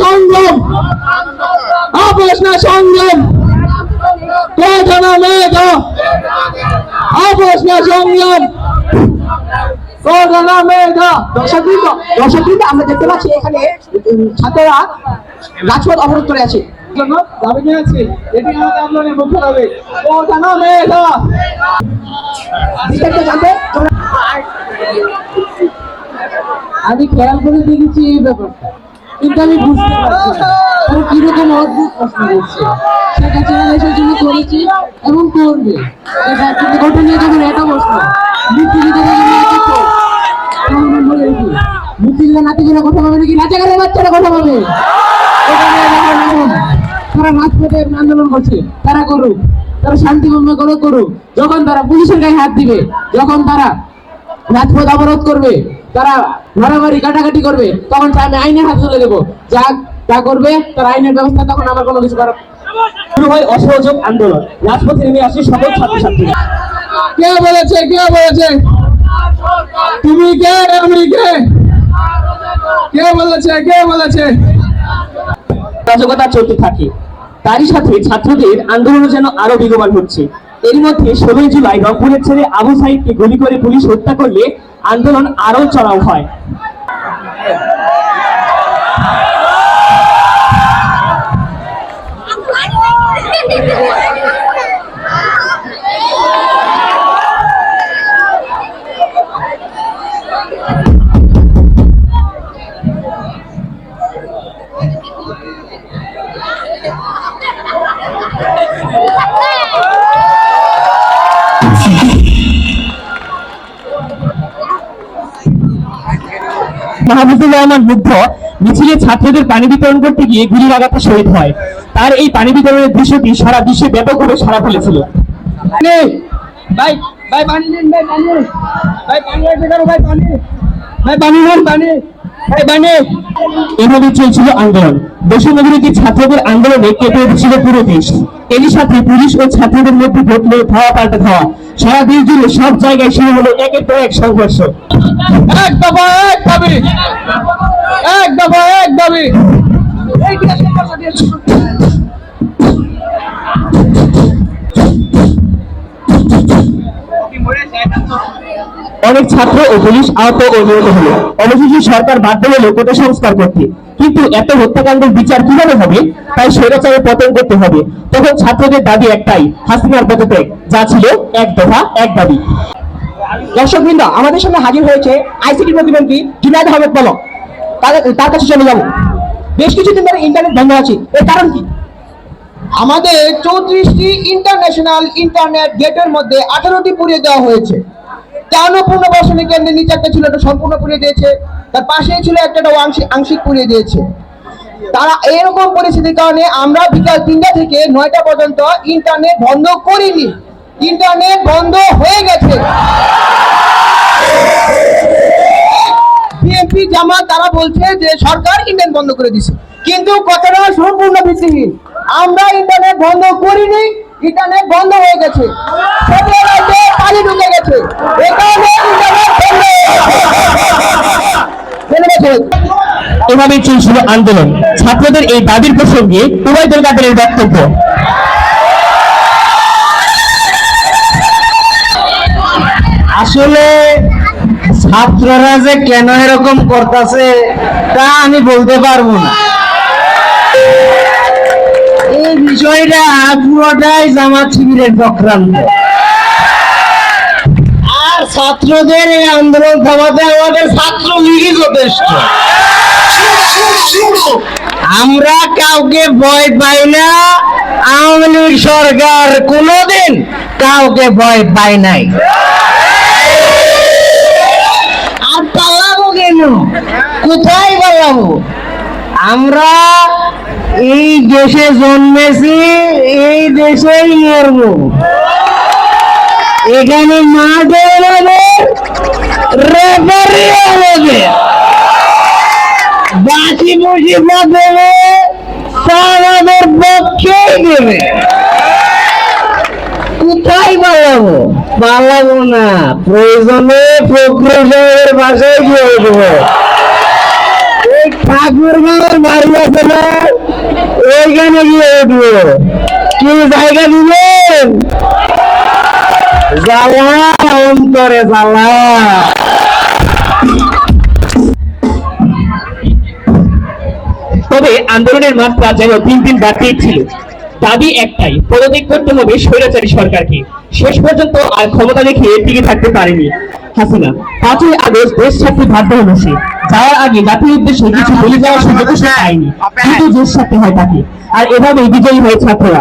সংগ্রাম আপোষ না সংগ্রাম কোঠা মেঘা আপোষ না সংগ্রাম কোঠা মেঘা দর্শকবৃন্দ দর্শকবৃন্দ, আমরা দেখতে পাচ্ছি এখানে ছাত্ররা রাজপথ অবরোধ করে আছে। আমি খেয়াল করে দেখেছি এই ব্যাপারটা। কিন্তু আমি বুঝতে পারছি না। তারা কীরকম অদ্ভুত প্রশ্ন করছে। হাসিনা দেশের জন্য করেছে এবং করবে। কিন্তু নিয়ে যখন এটা প্রশ্ন কথা নাকি? কথা এখন তারা আন্দোলন করছে। তারা করুক, তারা করে করুক। যখন তারা পুলিশের গায়ে হাত দিবে, যখন তারা রাজপথ অবরোধ করবে তারা মারামারি কাটাকাটি করবে, তখন আমি আইনের হাতে তুলে দেবো। যা যা করবে, তার আইনের ব্যবস্থা, তখন আমার কোনো কিছু করার শুরু হয় অসহযোগ আন্দোলন। রাজপথে নেমে আসে সকল ছাত্রছাত্রী। কে বলেছে কে বলেছে? তুমি কে আমি কে? বলেছে কে বলেছে? রাজকতা চলতে থাকে। তারই সাথে ছাত্রদের আন্দোলন যেন আরও বেগবান হচ্ছে। এর মধ্যে ষোলোই জুলাই রংপুরের ছেলে আবু সাহিদকে গুলি করে পুলিশ হত্যা করলে আন্দোলন আরও চড়াও হয়। মাহমুদুর রহমান মুগ্ধ। মিছিলে ছাত্রদের পানি বিতরণ করতে গিয়ে গুলির আঘাতে শহীদ হয়। তার এই পানি বিতরণের দৃশ্যটি সারা বিশ্বে ব্যাপকভাবে সারা ফেলেছিল। ভাই ভাই পানি নিন ভাই পানি! ভাই পানি ভাই পানি! ভাই পানি নিন পানি! এভাবে চলছিল আন্দোলন। বৈষম্যবিরোধী ছাত্রদের আন্দোলনে কেঁপে উঠেছিল পুরো দেশ। এরই সাথে পুলিশ ও ছাত্রদের মধ্যে ঘটলো ধাওয়া পাল্টা ধাওয়া সারা দেশ জুড়ে সব জায়গায় শুরু হলো একের পর এক সংঘর্ষ। এক দফা, এক দাবি। এক দফা, এক দাবি। অনেক ছাত্র ও পুলিশ আহত ও নিহত হলো। অবশেষে সরকার বাধ্য হলো কোটা সংস্কার করতে। কিন্তু এত হত্যাকাণ্ডের বিচার কীভাবে হবে? তাই স্বৈরাচারে পতন করতে হবে। তখন ছাত্রদের দাবি একটাই, হাসিনার পদত্যাগ। যা ছিল এক দফা, এক দাবি। দর্শকবৃন্দ আমাদের সামনে হাজির হয়েছে আইসিটি প্রতিমন্ত্রী জুনায়দ আহমেদ পলক তার কাছে চলে যাব। বেশ কিছুদিন ধরে ইন্টারনেট বন্ধ আছে, এর কারণ কি? আমাদের চৌত্রিশটি ইন্টারন্যাশনাল ইন্টারনেট গেটের মধ্যে আঠারোটি পুড়িয়ে দেওয়া হয়েছে। তেরো পুনর্বাসনী কেন্দ্রের নিচে একটা ছিল, একটা সম্পূর্ণ পুড়িয়ে দিয়েছে। তার পাশেই ছিল একটা একটা আংশিক আংশিক পুড়িয়ে দিয়েছে। তারা এরকম পরিস্থিতির কারণে আমরা বিকাল তিনটা থেকে নয়টা পর্যন্ত ইন্টারনেট বন্ধ করিনি। ইন্টারনেট বন্ধ হয়ে গেছে। বিএনপি জামাত তারা বলছে যে সরকার ইন্টারনেট বন্ধ করে দিছে। কিন্তু কথাটা সম্পূর্ণ ভিত্তিহীন। আমরা ইন্টারনেট বন্ধ করিনি, ইন্টারনেট বন্ধ হয়ে গেছে। পানি ঢুকে গেছে। এভাবেই চলছিল আন্দোলন। ছাত্রদের এই দাবির প্রসঙ্গে উবাইদুল কাদেরের বক্তব্য। ছাত্ররা যে কেন এরকম করতেছে, তা আমি বলতে পারব না। এই বিষয়টা পুরোটাই জামাত শিবিরের চক্রান্ত। আর ছাত্রদের এই আন্দোলন থামাতে আমাদের ছাত্র লীগই যথেষ্ট। আমরা কাউকে ভয় পাই না, আওয়ামী লীগ সরকার কোনোদিন কাউকে ভয় পায় নাই। কেন কোথায় পালাবো আমরা এই দেশে জন্মেছি, এই দেশেই মরবো। এখানে বুঝি দেবে আমাদের পক্ষেই দেবে। কোথায় পালাবো পালাবো না, প্রয়োজনে প্রকৃতির ভাষায় গিয়ে উঠবো এই ঠাকুর গাঁয়ের বাড়ি আছে না, ওইখানে গিয়ে উঠবো কি জায়গা দিবেন? জ্বালা, অন্তরে জ্বালা। তবে আন্দোলনের মাত্রা যেন দিন দিন বাড়তেই ছিল, দাবি একটাই, পদত্যাগ করতে হবে স্বৈরাচারী সরকারকে। শেষ পর্যন্ত আর ক্ষমতা রেখে টিকে থাকতে পারেনি হাসিনা। পাঁচই আগস্ট দেশ ছাড়তে বাধ্য হলো সে যাওয়ার আগে জাতির উদ্দেশ্যে কিছু বলে যাওয়ার সুযোগ সে পায়নি। কিন্তু দেশ ছাড়তে হয় তাকে। আর এভাবেই বিজয়ী হয়ে ছাত্ররা।